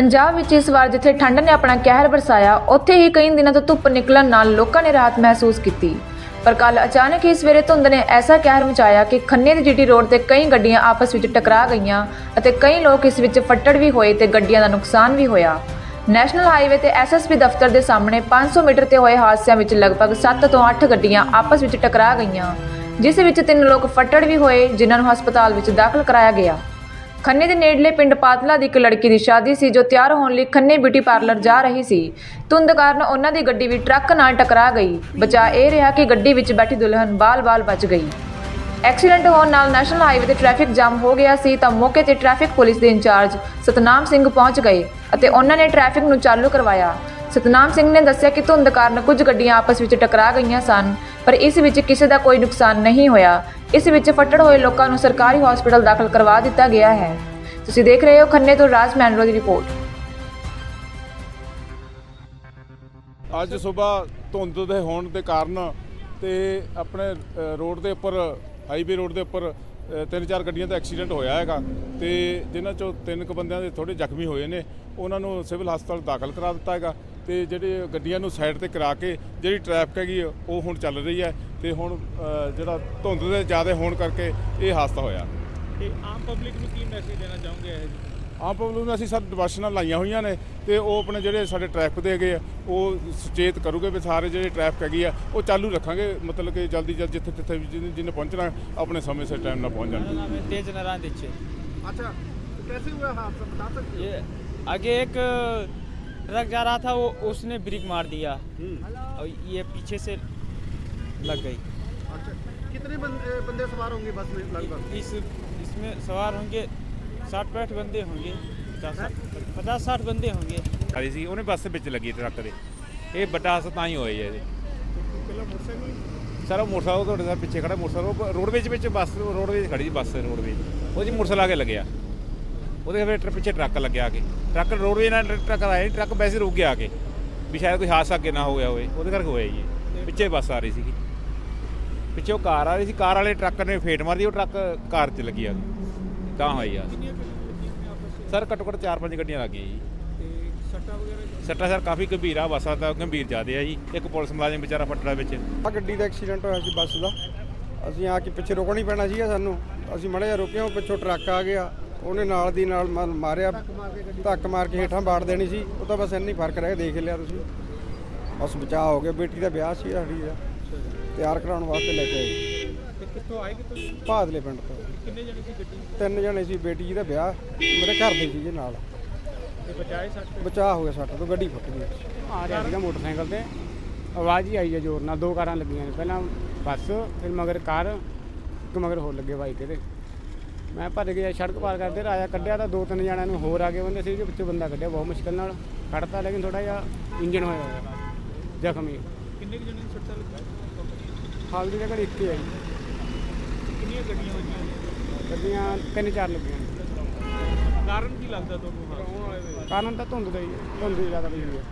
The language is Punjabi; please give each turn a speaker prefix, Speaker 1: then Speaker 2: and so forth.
Speaker 1: ਪੰਜਾਬ ਵਿੱਚ ਇਸ ਵਾਰ ਜਿੱਥੇ ਠੰਡ ਨੇ ਆਪਣਾ ਕਹਿਰ ਵਰਸਾਇਆ, ਉੱਥੇ ਹੀ ਕਈ ਦਿਨਾਂ ਤੋਂ ਧੁੱਪ ਨਿਕਲਣ ਨਾਲ ਲੋਕਾਂ ਨੇ ਰਾਹਤ ਮਹਿਸੂਸ ਕੀਤੀ। ਪਰ ਕੱਲ ਅਚਾਨਕ ਹੀ ਸਵੇਰੇ ਧੁੰਦ ਨੇ ਐਸਾ ਕਹਿਰ ਮਚਾਇਆ ਕਿ ਖੰਨੇ ਦੀ ਜੀਟੀ ਰੋਡ ਤੇ ਕਈ ਗੱਡੀਆਂ ਆਪਸ ਵਿੱਚ ਟਕਰਾ ਗਈਆਂ ਅਤੇ ਕਈ ਲੋਕ ਇਸ ਵਿੱਚ ਫੱਟੜ ਵੀ ਹੋਏ ਤੇ ਗੱਡੀਆਂ ਦਾ ਨੁਕਸਾਨ ਵੀ ਹੋਇਆ। ਨੈਸ਼ਨਲ ਹਾਈਵੇ ਤੇ ਐਸਐਸਪੀ ਦਫ਼ਤਰ ਦੇ ਸਾਹਮਣੇ 500 ਮੀਟਰ ਤੇ ਹੋਏ ਹਾਦਸਿਆਂ ਵਿੱਚ ਲਗਭਗ 7 ਤੋਂ 8 ਗੱਡੀਆਂ ਆਪਸ ਵਿੱਚ ਟਕਰਾ ਗਈਆਂ, ਜਿਸ ਵਿੱਚ ਤਿੰਨ ਲੋਕ ਫੱਟੜ ਵੀ ਹੋਏ, ਜਿਨ੍ਹਾਂ ਨੂੰ ਹਸਪਤਾਲ ਵਿੱਚ ਦਾਖਲ ਕਰਾਇਆ ਗਿਆ। ਖੰਨੇ ਦੇ ਨੇੜਲੇ ਪਿੰਡ ਪਾਤਲਾ ਦੀ ਇੱਕ ਲੜਕੀ ਦੀ ਸ਼ਾਦੀ ਸੀ, ਜੋ ਤਿਆਰ ਹੋਣ ਲਈ ਖੰਨੇ ਬਿਊਟੀ ਪਾਰਲਰ ਜਾ ਰਹੀ ਸੀ। ਧੁੰਦ ਕਾਰਨ ਉਹਨਾਂ ਦੀ ਗੱਡੀ ਵੀ ਟਰੱਕ ਨਾਲ ਟਕਰਾ ਗਈ। ਬਚਾ ਇਹ ਰਿਹਾ ਕਿ ਗੱਡੀ ਵਿੱਚ ਬੈਠੀ ਦੁਲਹਨ ਬਾਲ-ਬਾਲ ਬਚ ਗਈ। ਐਕਸੀਡੈਂਟ ਹੋਣ ਨਾਲ ਨੈਸ਼ਨਲ ਹਾਈਵੇ ਤੇ ਟ੍ਰੈਫਿਕ ਜਾਮ ਹੋ ਗਿਆ ਸੀ, ਤਾਂ ਮੌਕੇ ਤੇ ਟ੍ਰੈਫਿਕ ਪੁਲਿਸ ਦੇ ਇੰਚਾਰਜ ਸਤਨਾਮ ਸਿੰਘ ਪਹੁੰਚ ਗਏ ਅਤੇ ਉਹਨਾਂ ਨੇ ਟ੍ਰੈਫਿਕ ਨੂੰ ਚਾਲੂ ਕਰਵਾਇਆ। ਸਤਨਾਮ ਸਿੰਘ ਨੇ ਦੱਸਿਆ ਕਿ ਧੁੰਦ ਕਾਰਨ ਕੁਝ ਗੱਡੀਆਂ ਆਪਸ ਵਿੱਚ ਟਕਰਾ ਗਈਆਂ ਸਨ, ਪਰ ਇਸ ਵਿੱਚ ਕਿਸੇ ਦਾ ਕੋਈ ਨੁਕਸਾਨ ਨਹੀਂ ਹੋਇਆ। ਇਸ ਵਿੱਚ ਫੱਟੜ ਹੋਏ ਲੋਕਾਂ ਨੂੰ ਸਰਕਾਰੀ ਹਸਪਤਾਲ ਦਾਖਲ ਕਰਵਾ ਦਿੱਤਾ ਗਿਆ ਹੈ। ਤੁਸੀਂ ਦੇਖ ਰਹੇ ਹੋ ਖੰਨੇ ਤੋਂ ਰਾਜ ਮੈਨਰੋ ਦੀ ਰਿਪੋਰਟ।
Speaker 2: ਅੱਜ ਸਵੇਰ ਧੁੰਦ ਦੇ ਹੋਣ ਦੇ ਕਾਰਨ ਤੇ ਆਪਣੇ ਰੋਡ ਦੇ ਉੱਪਰ ਹਾਈਵੇ ਰੋਡ ਦੇ ਉੱਪਰ ਤਿੰਨ ਚਾਰ ਗੱਡੀਆਂ ਦਾ ਐਕਸੀਡੈਂਟ ਹੋਇਆ ਹੈਗਾ ਤੇ ਜਿਨ੍ਹਾਂ ਚੋਂ ਤਿੰਨ ਕੁ ਬੰਦਿਆਂ ਦੇ ਥੋੜੇ ਜ਼ਖਮੀ ਹੋਏ ਨੇ, ਉਹਨਾਂ ਨੂੰ ਸਿਵਲ ਹਸਪਤਾਲ ਦਾਖਲ ਕਰਾ ਦਿੱਤਾ ਹੈਗਾ। ਤੇ ਜਿਹੜੇ ਗੱਡੀਆਂ ਨੂੰ ਸਾਈਡ ਤੇ ਕਰਾ ਕੇ ਜਿਹੜੀ ਟ੍ਰੈਫਿਕ ਹੈਗੀ ਆ, ਉਹ ਹੁਣ ਚੱਲ ਰਹੀ ਹੈ ਤੇ ਹੁਣ ਅ, ਜਿਹੜਾ ਧੁੰਦ ਦੇ ਜ਼ਿਆਦਾ ਹੋਣ ਕਰਕੇ ਇਹ ਹਾਦਸਾ ਹੋਇਆ
Speaker 3: ਤੇ ਆਮ ਪਬਲਿਕ ਨੂੰ ਕੀ ਮੈਸੇਜ ਦੇਣਾ ਚਾਹੋਗੇ ਇਹ ਜੀ
Speaker 2: ਆਮ ਪਬਲਿਕ ਨੂੰ ਅਸੀਂ ਸਰ ਡਿਵਾਸ਼ਨਾਂ ਲਾਈਆਂ ਹੋਈਆਂ ਨੇ ਤੇ ਉਹ ਆਪਣੇ ਜਿਹੜੇ ਸਾਡੇ ਟ੍ਰੈਫਿਕ ਦੇ ਹੈਗੇ ਆ ਉਹ ਸੁਚੇਤ ਕਰੂਗੇ ਵੀ ਸਾਰੇ ਜਿਹੜੇ ਟ੍ਰੈਫਿਕ ਹੈਗੀ ਆ ਉਹ ਚਾਲੂ ਰੱਖਾਂਗੇ ਮਤਲਬ ਕਿ ਜਲਦੀ ਜਲਦ ਜਿੱਥੇ ਜਿੱਥੇ ਵੀ ਜਿਹਨੇ ਜਿਹਨੇ ਪਹੁੰਚਣਾ ਆਪਣੇ ਸਮੇਂ ਸਿਰ ਟਾਈਮ ਨਾਲ ਪਹੁੰਚ ਜਾਣਗੇ
Speaker 3: नाम है तेज नारायण दीक्षित
Speaker 4: अच्छा तो कैसे हुआ हादसा बता सकते
Speaker 3: ये आगे एक ट्रक जा रहा था वो उसने ब्रेक मार दिया और ये पीछे से लग गई
Speaker 4: हो अच्छा कितने बंदे, बंदे सवार होंगे बस में लगभग
Speaker 3: इस इसमें सवार होंगे साठ पैंठ बंदे होंगे पचास पचास साठ बंदे होंगे
Speaker 5: ਖੜੀ ਸੀ ਉਹਨੇ ਬੱਸ ਦੇ ਵਿੱਚ ਲੱਗੀ ਟਰੱਕ ਦੇ ਇਹ ਵੱਡਾ ਹਾਦਸਾ ਤਾਂ ਹੀ ਹੋਇਆ ਜੀ ਇਹਦੇ ਸਰ ਉਹ ਮੋਟਰਸਾਈਕਲ ਤੁਹਾਡੇ ਦਾ ਪਿੱਛੇ ਖੜਾ ਮੋਟਰਸਾਈਕਲ ਉਹ ਰੋਡਵੇਜ ਵਿੱਚ ਬੱਸ ਰੋਡਵੇਜ ਖੜੀ ਸੀ ਬੱਸ ਰੋਡਵੇਜ ਉਹ ਜੀ ਮੋਟਰਸਾਈਕਲ ਆ ਕੇ ਲੱਗਿਆ ਉਹਦੇ ਫਿਰ ਟਰ- ਪਿੱਛੇ ਟਰੱਕ ਲੱਗਿਆ ਆ ਕੇ। ਟਰੱਕ ਰੋਡਵੇਜ ਨਾਲ ਟਰੱਕ ਆਇਆ ਨਹੀਂ ਟਰੱਕ ਵੈਸੇ ਰੁਕ ਗਿਆ ਆ ਕੇ। ਵੀ ਸ਼ਾਇਦ ਕੋਈ ਹਾਦਸਾ ਅੱਗੇ ਨਾ ਹੋ ਗਿਆ ਹੋਵੇ ਉਹਦੇ ਕਰਕੇ ਹੋਇਆ ਜੀ। ਪਿੱਛੇ ਬੱਸ ਆ ਰਹੀ ਸੀਗੀ। ਪਿੱਛੇ ਉਹ ਕਾਰ ਆ ਰਹੀ ਸੀ ਕਾਰ ਵਾਲੇ ਟਰੱਕ ਨੇ ਫੇਟ ਮਾਰਦੀ ਉਹ ਟਰੱਕ ਕਾਰ 'ਚ ਲੱਗੀ ਆ। ਕੇ ਤਾਂ ਹੋਈ ਆ। ਸਰ ਘੱਟੋ ਘੱਟ 4-5 ਗੱਡੀਆਂ ਲੱਗ ਗਈਆਂ ਜੀ। ਸੱਟਾ ਸਰ ਕਾਫੀ ਗੰਭੀਰ ਆ ਬੱਸਾਂ ਤਾਂ ਗੰਭੀਰ ਜ਼ਿਆਦੇ ਆ ਜੀ। ਇੱਕ ਪੁਲਿਸ ਮੁਲਾਜ਼ਮ ਵਿਚਾਰਾ ਫੱਟੜਾ ਵਿੱਚ।
Speaker 6: ਆ ਗੱਡੀ ਦਾ ਐਕਸੀਡੈਂਟ ਹੋਇਆ ਸੀ ਬੱਸ ਦਾ। ਅਸੀਂ ਆ ਕੇ ਪਿੱਛੇ ਰੋਕਣਾ ਹੀ ਪੈਣਾ ਸੀਗਾ ਸਾਨੂੰ। ਅਸੀਂ ਮੜੇ ਜਿਹਾ ਰੁਕਿਆ ਉਹ ਪਿੱਛੋਂ ਟਰੱਕ ਆ ਗਿਆ। ਉਹਨੇ ਨਾਲ ਦੀ ਨਾਲ ਮ- ਮਾਰਿਆ ਧੱਕ ਮਾਰ ਕੇ ਹੇਠਾਂ ਬਾੜ ਦੇਣੀ ਸੀ। ਉਹ ਤਾਂ ਬਸ ਇੰਨੀ ਫ਼ਰਕ ਰਹਿ ਦੇਖ ਲਿਆ ਤੁਸੀਂ। ਬਸ ਬਚਾਅ ਹੋ ਗਿਆ ਬੇਟੀ ਦਾ ਵਿਆਹ ਸੀ ਸਾਡੀ ਦਾ। ਤਿਆਰ ਕਰਾਉਣ ਵਾਸਤੇ ਲੈ ਕੇ ਆਏ।
Speaker 3: ਤੇ ਕਿੱਥੋਂ ਆਏ ਕਿੱਥੋਂ?
Speaker 6: ਭਾਦਲੇ ਪਿੰਡ ਤੋਂ।
Speaker 3: ਕਿੰਨੇ ਜਣੇ ਸੀ ਗੱਡੀ
Speaker 6: ਤਿੰਨ ਜਣੇ ਸੀ ਬੇਟੀ ਜੀ ਦਾ ਵਿਆਹ ਮੇਰੇ ਘਰ ਦੇ ਸੀਗੇ ਨਾਲ।
Speaker 3: ਤੇ ਬਚਾਏ ਸੱਟ।
Speaker 6: ਬਚਾਅ ਹੋ ਗਿਆ ਸਾਡਾ ਤੋਂ ਗੱਡੀ ਫੁੱਟ ਗਈ।
Speaker 7: ਆ ਰਿਹਾ ਸੀਗਾ ਮੋਟਰਸਾਈਕਲ ਤੇ। ਆਵਾਜ਼ ਹੀ ਆਈ ਹੈ ਜ਼ੋਰ ਨਾਲ ਦੋ ਕਾਰਾਂ ਲੱਗੀਆਂ ਨੇ। ਪਹਿਲਾਂ ਬੱਸ ਫਿਰ ਮਗਰ ਕਾਰ ਇੱਕ ਮਗਰ ਹੋਰ ਲੱਗੇ ਬਾਈਕ ਤੇ। ਮੈਂ ਭੱਜ ਗਿਆ ਸੜਕ ਪਾਰ ਕਰਦੇ ਰਾਇਆ ਕੱਢਿਆ ਤਾਂ ਦੋ ਤਿੰਨ ਜਣਿਆਂ ਨੂੰ ਹੋਰ ਆ ਗਏ ਬੰਦੇ ਸੀ ਵਿੱਚੋਂ ਬੰਦਾ ਕੱਢਿਆ ਬਹੁਤ ਮੁਸ਼ਕਲ ਨਾਲ ਕੱਢਤਾ ਲੇਕਿਨ ਥੋੜਾ ਜਿਹਾ ਇੰਜਨ ਹੋਇਆ ਹੋਇਆ ਜ਼ਖਮੀ।
Speaker 3: ਕਿੰਨੇ ਜਣੇ ਨੂੰ ਸੱਟਾਂ ਲੱਗੀਆਂ
Speaker 7: ਹਾਲ ਦੀ ਜਗ੍ਹਾ ਇੱਕ ਹੀ ਆਈ
Speaker 3: ਕਿੰਨੀਆਂ ਗੱਡੀਆਂ ਹੋਈਆਂ?
Speaker 7: ਗੱਡੀਆਂ ਤਿੰਨ ਚਾਰ ਲੱਗੀਆਂ
Speaker 3: ਕਾਰਨ ਕੀ ਲੱਗਦਾ ਤੁਹਾਨੂੰ?
Speaker 7: ਕਾਰਨ ਤਾਂ ਧੁੰਦ ਦਾ ਹੀ ਹੈ ਧੁੰਦ ਹੀ ਜ਼ਿਆਦਾ ਪਈ ਹੋਈ ਹੈ।